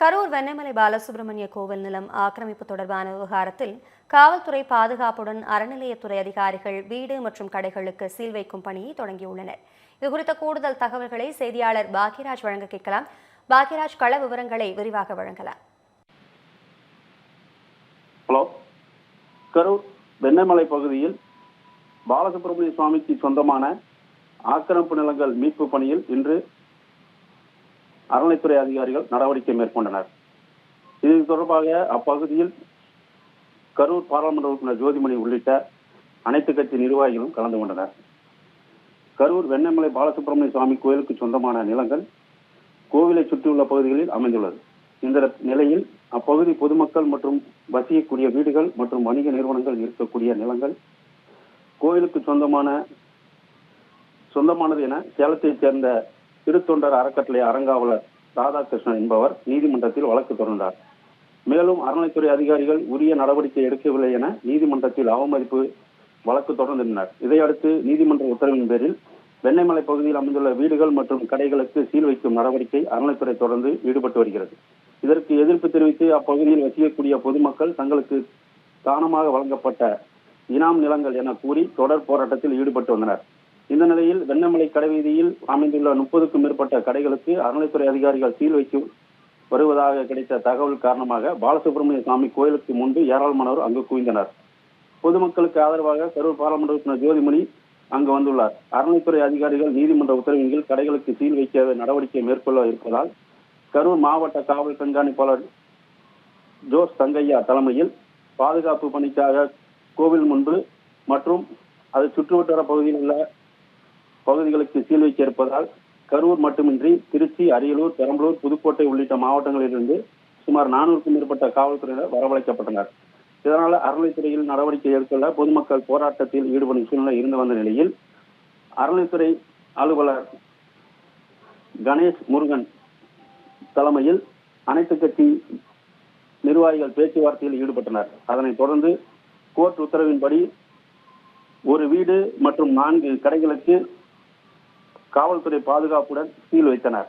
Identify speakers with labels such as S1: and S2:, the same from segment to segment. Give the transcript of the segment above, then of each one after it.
S1: கரூர் வெண்ணமலை பாலசுப்ரமணிய கோவில் நிலம் ஆக்கிரமிப்பு தொடர்பான விவகாரத்தில் காவல்துறை பாதுகாப்புடன் அறநிலையத்துறை அதிகாரிகள் வீடு மற்றும் கடைகளுக்கு சீல் வைக்கும் பணியை தொடங்கியுள்ளனர். இது குறித்த கூடுதல் தகவல்களை செய்தியாளர் பாக்யராஜ் வழங்க கேட்கலாம். பாக்யராஜ் கள விவரங்களை விரிவாக வழங்கலாம்.
S2: ஹலோ. கரூர் வெண்ணமலை பகுதியில் பாலசுப்ரமணிய சுவாமிக்கு சொந்தமான ஆக்கிரமிப்பு நிலங்கள் மீட்பு பணியில் இன்று அறநிலைத்துறை அதிகாரிகள் நடவடிக்கை மேற்கொண்டனர். இது தொடர்பாக அப்பகுதியில் கரூர் பாராளுமன்ற உறுப்பினர் ஜோதிமணி உள்ளிட்ட அனைத்து கட்சி நிர்வாகிகளும் கலந்து கொண்டனர். கரூர் வெண்ணமலை பாலசுப்ரமணிய சுவாமி கோயிலுக்கு சொந்தமான நிலங்கள் கோவிலை சுற்றியுள்ள பகுதிகளில் அமைந்துள்ளது. இந்த நிலையில் அப்பகுதி பொதுமக்கள் மற்றும் வசிக்கக்கூடிய வீடுகள் மற்றும் வணிக நிறுவனங்கள் இருக்கக்கூடிய நிலங்கள் கோயிலுக்கு சொந்தமான சொந்தமானது என சேலத்தைச் சேர்ந்த திருத்தொண்டர் அறக்கட்டளை அறங்காவலர் ராதாகிருஷ்ணன் என்பவர் நீதிமன்றத்தில் வழக்கு தொடர்ந்தார். மேலும் அறநிலைத்துறை அதிகாரிகள் உரிய நடவடிக்கை எடுக்கவில்லை என நீதிமன்றத்தில் அவமதிப்பு வழக்கு தொடர்ந்திருந்தனர் இதையடுத்து நீதிமன்ற உத்தரவின் பேரில் வெண்ணைமலை பகுதியில் அமைந்துள்ள வீடுகள் மற்றும் கடைகளுக்கு சீல் வைக்கும் நடவடிக்கை அறநிலைத்துறை தொடர்ந்து ஈடுபட்டு வருகிறது. இதற்கு எதிர்ப்பு தெரிவித்து அப்பகுதியில் வசிக்கக்கூடிய பொதுமக்கள் தங்களுக்கு தானமாக வழங்கப்பட்ட இனாம் நிலங்கள் என கூறி தொடர் போராட்டத்தில் ஈடுபட்டு வந்தனர். இந்த நிலையில் வெண்ணமலை கடைவீதியில் அமைந்துள்ள முப்பதுக்கும் மேற்பட்ட கடைகளுக்கு அறநிலைத்துறை அதிகாரிகள் சீல் வைத்து வருவதாக கிடைத்த தகவல் காரணமாக பாலசுப்ரமணிய சுவாமி கோயிலுக்கு முன்பு ஏராளமானோர் அங்கு குவிந்தனர். பொதுமக்களுக்கு ஆதரவாக கரூர் பாராளுமன்ற உறுப்பினர் ஜோதிமணி அங்கு வந்துள்ளார். அறநிலைத்துறை அதிகாரிகள் நீதிமன்ற உத்தரவின் கீழ் கடைகளுக்கு சீல் வைக்க நடவடிக்கை மேற்கொள்ள இருப்பதால் கரூர் மாவட்ட காவல் கண்காணிப்பாளர் ஜோஸ் தங்கையா தலைமையில் பாதுகாப்பு பணிக்காக கோவில் முன்பு மற்றும் அது சுற்றுவட்டார பகுதியில் உள்ள பகுதிகளுக்கு சீல் வைக்க கரூர் மட்டுமின்றி திருச்சி அரியலூர் பெரம்பலூர் புதுக்கோட்டை உள்ளிட்ட மாவட்டங்களிலிருந்து சுமார் நானூறுக்கும் மேற்பட்ட காவல்துறையினர் வரவழைக்கப்பட்டனர். இதனால் அறநிலைத்துறையில் நடவடிக்கை எடுத்துள்ள பொதுமக்கள் போராட்டத்தில் ஈடுபடும் சூழ்நிலை இருந்து வந்த நிலையில் அறநிலைத்துறை அலுவலர் கணேஷ் முருகன் தலைமையில் அனைத்து கட்சி நிர்வாகிகள் பேச்சுவார்த்தையில் ஈடுபட்டனர். அதனைத் தொடர்ந்து கோர்ட் உத்தரவின்படி ஒரு வீடு மற்றும் நான்கு கடைகளுக்கு காவல்துறை பாதுகாப்புடன் சீல் வைத்தனர்.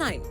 S3: nine